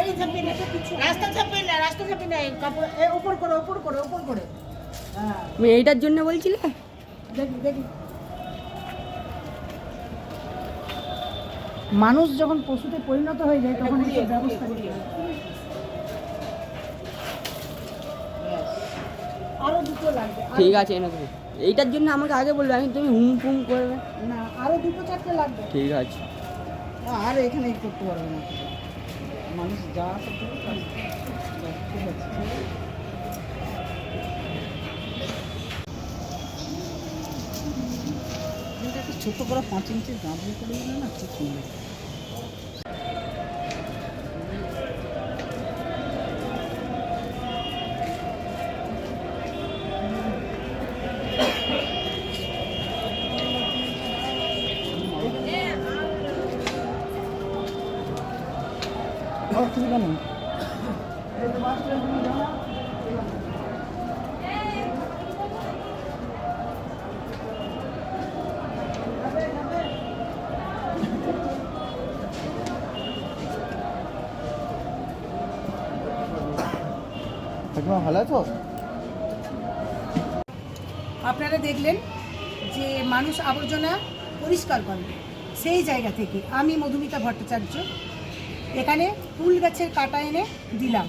না রাস্তা না রাস্তা না কাপড় এ উপর করে উপর করে উপর করে। হ্যাঁ এইটার জন্য বলছিলে? দেখি দেখি। মানুষ যখন পশুতে পরিণত হয়ে যায় তখন এই ব্যবস্থা আরও দুটো লাগবে ঠিক আছে এনে এইটার জন্য আমাকে আগে বলবে আমি তুমি হুম ফুম করবে। না আরও দুটো চারটে লাগবে। ঠিক আছে। আর এখানে করতে পারবে না। মানুষ যা। ঠিক আছে ছোট করে পাঁচ ইঞ্চি গাঁদরি করে না খুব সুন্দর ভালো আছো? আপনারা দেখলেন যে মানুষ আবর্জনা পরিষ্কার করে। সেই জায়গা থেকে আমি মধুমিতা ভট্টাচার্য। এখানে ফুল গাছের কাটা এনে দিলাম।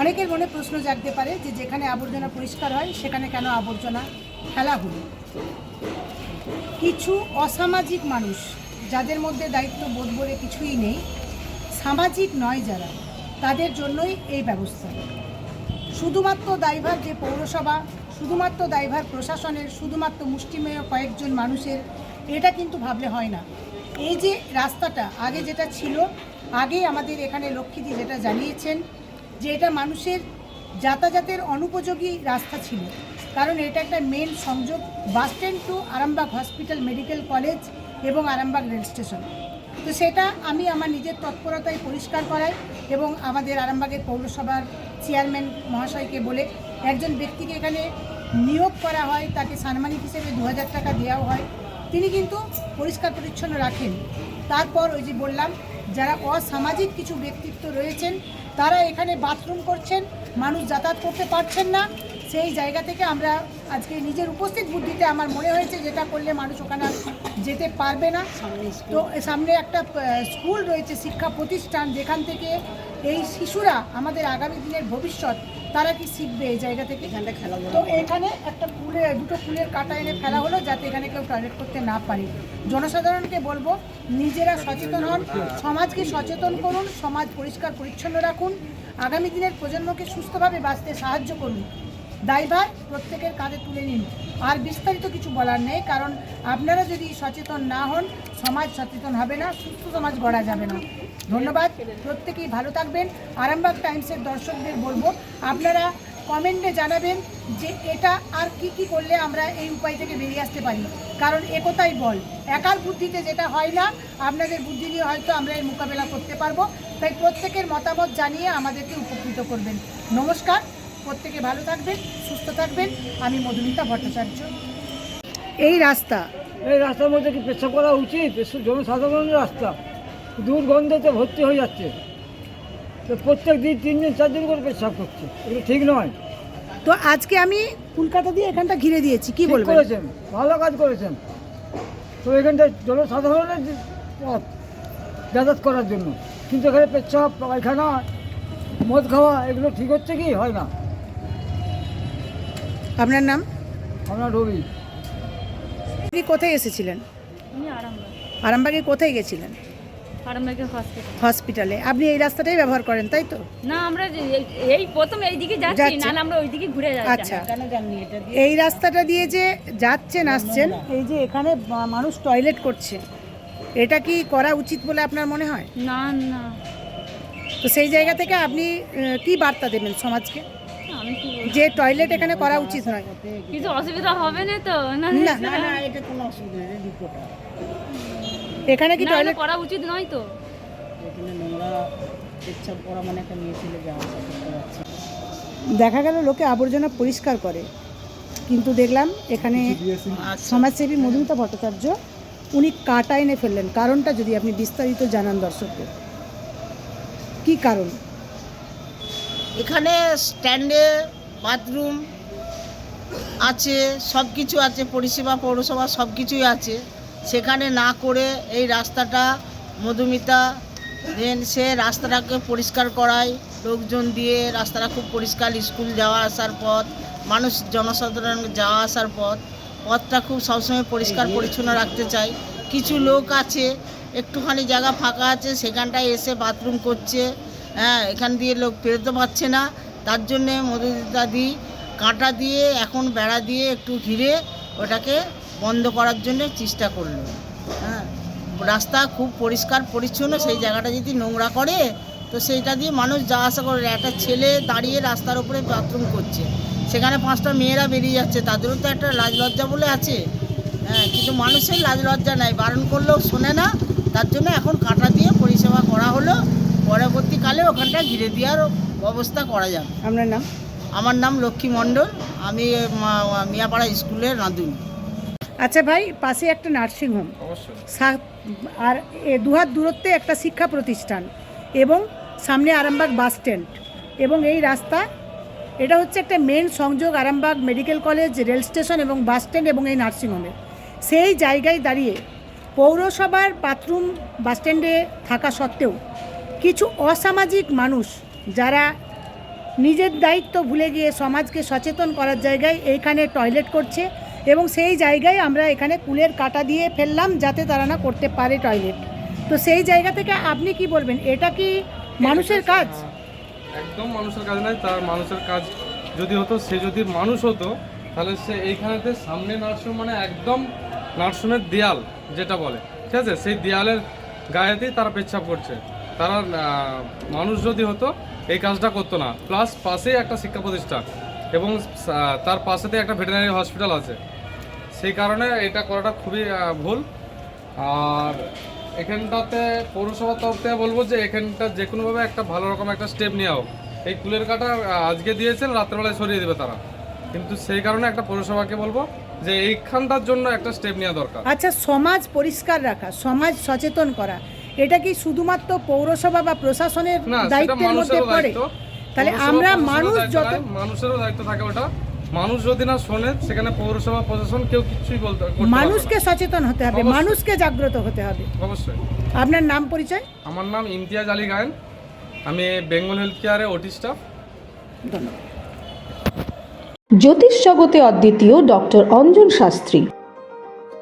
অনেকের মনে প্রশ্ন জাগতে পারে যে যেখানে আবর্জনা পরিষ্কার হয়, সেখানে কেন আবর্জনা ফেলা হলো? কিছু অসামাজিক মানুষ, যাদের মধ্যে দায়িত্ব বোধ বলে কিছুই নেই, সামাজিক নয় যারা, তাদের জন্যই এই ব্যবস্থা। শুধুমাত্র দায়ভার যে পৌরসভা, শুধুমাত্র দায়ভার প্রশাসনের, শুধুমাত্র মুষ্টিমেয় কয়েকজন মানুষের, এটা কিন্তু ভাবলে হয় না। এই যে রাস্তাটা, আগে যেটা ছিল আগে আমাদের এখানে লক্ষ্মীদি যেটা জানিয়েছেন যে এটা মানুষের যাতায়াতের অনুপযোগী রাস্তা ছিল। কারণ এটা একটা মেন সংযোগ bus stand to Arambagh hospital medical college এবং আরামবাগ রেল স্টেশন তো সেটা আমি আমার নিজের তৎপরতায় পরিষ্কার করাই এবং আমাদের আরামবাগের পৌরসভার চেয়ারম্যান মহাশয়কে বলে একজন ব্যক্তিকে এখানে নিয়োগ করা হয়, তাকে সানমানিক হিসেবে দু হাজার টাকা দেওয়াও হয়। তিনি কিন্তু পরিষ্কার পরিচ্ছন্ন রাখেন। তারপর ওই যে বললাম যারা অসামাজিক কিছু ব্যক্তিত্ব রয়েছেন তারা এখানে বাথরুম করছেন মানুষ যাতায়াত করতে পারছেন না। সেই জায়গা থেকে আমরা আজকে নিজের উপস্থিত বুদ্ধিতে আমার মনে হয়েছে যেটা করলে মানুষ ওখানে যেতে পারবে না। তো সামনে একটা স্কুল রয়েছে শিক্ষা প্রতিষ্ঠান যেখান থেকে এই শিশুরা আমাদের আগামী দিনের ভবিষ্যৎ তারা কি শিখবে এই জায়গা থেকে? এখানটা খেলা তো এখানে একটা ফুলে দুটো ফুলের কাটা এনে ফেলা হলো যাতে এখানে কেউ টয়লেট করতে না পারে। জনসাধারণকে বলব নিজেরা সচেতন হন সমাজকে সচেতন করুন সমাজ পরিষ্কার পরিচ্ছন্ন রাখুন আগামী দিনের প্রজন্মকে সুস্থভাবে বাঁচতে সাহায্য করুন। দায়ভার প্রত্যেকের কাঁধে তুলে নিন। আর বিস্তারিত কিছু বলার নেই কারণ আপনারা যদি সচেতন না হন সমাজ সচেতন হবে না সুস্থ সমাজ গড়া যাবে না। ধন্যবাদ। প্রত্যেকেই ভালো থাকবেন। আরামবাগ টাইমসের দর্শকদের বলব আপনারা কমেন্টে জানাবেন যে এটা আর কি কি করলে আমরা এই উপায় থেকে বেরিয়ে আসতে পারি। কারণ একতাই বল একার বুদ্ধিতে যেটা হয় না আপনাদের বুদ্ধি দিয়ে হয়তো আমরা এর মোকাবেলা করতে পারব। তাই প্রত্যেকের মতামত জানিয়ে আমাদেরকে উপকৃত করবেন। নমস্কার প্রত্যেকে ভালো থাকবেন সুস্থ থাকবেন। আমি মধুমিতা ভট্টাচার্য। এই রাস্তা। এই রাস্তার মধ্যে কি পেশাব করা উচিত? জনসাধারণের রাস্তা। দুর্গন্ধতে ভর্তি হয়ে যাচ্ছে। তো প্রত্যেক দিন তিন দিন চার দিন করে পেশাব করছে। এগুলো ঠিক নয়। তো আজকে আমি কলকাতা দিয়ে এখানটা ঘিরে দিয়েছি কি ঠিক বলবেন? করেছেন ভালো কাজ করেছেন। তো এখানটা জনসাধারণের পথ যাতায়াত করার জন্য কিন্তু এখানে পেচ্ছাপ পায়খানা মদ খাওয়া এগুলো ঠিক হচ্ছে কি? হয় না। আপনার নাম? আমরা রবি। আপনি কোথায় এসেছিলেন? আমি আরামবাগ। আরামবাগে কোথায় গেছিলেন? হসপিটাল হসপিটালে। আপনি এই রাস্তাটাই ব্যবহার করেন তাই তো? না আমরা এই- এই প্রথম এই দিকে যাচ্ছি। নাহলে আমরা ওই দিকে ঘুরে যাচ্ছি। আচ্ছা। এই রাস্তাটা দিয়ে যে যাচ্ছেন আসছেন এই যে এখানে মানুষ টয়লেট করছে। এটা কি করা উচিত বলে আপনার মনে হয়? না না। তো সেই জায়গা থেকে আপনি কি বার্তা দেবেন সমাজকে? আমি কি বলব? যে টয়লেট এখানে করা উচিত নয়। কিছু অসুবিধা হবে না তো? না না। না এখানে কি টয়লেট করা উচিত নয় তো। এখানে নোংরা ইচ্ছা করা মানে একটা মেয়ে ছেলে দেখা গেল লোকে আবর্জনা পরিষ্কার করে। কিন্তু দেখলাম এখানে সমাজসেবী মধুমিতা ভট্টাচার্য উনি কাটা এনে ফেললেন। কারণটা যদি আপনি বিস্তারিত জানান দর্শকদের। কি কারণ? এখানে স্ট্যান্ডে বাথরুম আছে সব কিছু আছে পরিষেবা পৌরসভা সব কিছুই আছে। সেখানে না করে এই রাস্তাটা মধুমিতা দেন সে রাস্তাটাকে পরিষ্কার করায় লোকজন দিয়ে রাস্তাটা খুব পরিষ্কার স্কুল যাওয়া আসার পথ মানুষ জনসাধারণ যাওয়া আসার পথ পথটা খুব সবসময় পরিষ্কার পরিচ্ছন্ন রাখতে চাই কিছু লোক আছে একটুখানি জায়গা ফাঁকা আছে সেখানটায় এসে বাথরুম করছে হ্যাঁ এখান দিয়ে লোক পেরোতে পারছে না তার জন্যে মধুমিতাদি কাঁটা দিয়ে এখন বেড়া দিয়ে একটু ঘিরে ওটাকে বন্ধ করার জন্য চেষ্টা করল। হ্যাঁ রাস্তা খুব পরিষ্কার পরিচ্ছন্ন সেই জায়গাটা যদি নোংরা করে তো সেইটা দিয়ে মানুষ যাওয়া আসা করে একটা ছেলে দাঁড়িয়ে রাস্তার উপরে বাথরুম করছে। সেখানে পাঁচটা মেয়েরা বেরিয়ে যাচ্ছে তাদেরও তো একটা লাজ লজ্জা বলে আছে। হ্যাঁ কিন্তু মানুষের লাজ লজ্জা নাই বারণ করলেও শোনে না। তার জন্য এখন কাঁটা দিয়ে পরিষেবা করা হলো। পরবর্তীকালে ওখানটা ঘিরে দেওয়ার ব্যবস্থা করা যাবে। আপনার নাম? আমার নাম লক্ষ্মী মণ্ডল আমি মিয়াপাড়া স্কুলের রাঁধুনি আচ্ছা ভাই পাশে একটা নার্সিং হোম আর এ দুহাত দূরত্বে একটা শিক্ষা প্রতিষ্ঠান এবং সামনে আরামবাগ বাস স্ট্যান্ড এবং এই রাস্তা এটা হচ্ছে একটা মেন সংযোগ Arambagh medical college rail station এবং বাস স্ট্যান্ড এবং এই নার্সিংহোমের সেই জায়গায় দাঁড়িয়ে পৌরসভার বাথরুম বাস স্ট্যান্ডে থাকা সত্ত্বেও কিছু অসামাজিক মানুষ যারা নিজের দায়িত্ব ভুলে গিয়ে সমাজকে সচেতন করার জায়গায় এইখানে টয়লেট করছে এবং সেই জায়গায় আমরা এখানে কুলের কাটা দিয়ে ফেললাম যাতে তারা না করতে পারে টয়লেট। তো সেই জায়গা থেকে আপনি কি বলবেন? এটা কি মানুষের কাজ? একদম মানুষের কাজ নয় তার মানুষের কাজ যদি হতো সে যদি মানুষ হতো তাহলে সে এইখানেতে সামনে নার্সিং মানে একদম নার্সিংয়ের দেয়াল যেটা বলে। ঠিক আছে? সেই দেয়ালের গায়েতেই তারা পেচ্ছাপ করছে। তারা মানুষ যদি হতো এই কাজটা করতো না। প্লাস পাশেই একটা শিক্ষা প্রতিষ্ঠান এবং তার পাশেতে একটা ভেটেরিনারি হসপিটাল আছে। সেই কারণে এটা করাটা খুবই ভুল। আর এখানটাতে পৌরসভার তরফ থেকে বলব যে এখানটা যে কোনোভাবে একটা ভালো রকম একটা স্টেপ নেওয়া হোক। এই কুলের কাটা আজকে দিয়েছেন রাত্রেবেলায় সরিয়ে দেবে তারা। কিন্তু সেই কারণে একটা পৌরসভাকে বলব যে এইখানটার জন্য একটা স্টেপ নেওয়া দরকার। আচ্ছা সমাজ পরিষ্কার রাখা সমাজ সচেতন করা এটা কি শুধুমাত্র পৌরসভা বা প্রশাসনের দায়িত্বের মধ্যে পড়ে? তাহলে আমরা মানুষ যত মানুষেরও দায়িত্ব থাকে ওটা। মানুষ যদি না শোনে সেখানে পৌরসভা প্রশাসন কেউ কিছুই বলতে মানুষকে সচেতন হতে হবে মানুষকে জাগ্রত হতে হবে। অবশ্যই। আপনার নাম পরিচয়? আমার নাম ইমতিয়াজ আলী গায়েন। আমি বেঙ্গল হেলথ কেয়ারে ওটি স্টাফ। ধন্যবাদ। জ্যোতিষ জগতে অদ্বিতীয় ডক্টর অঞ্জন শাস্ত্রী।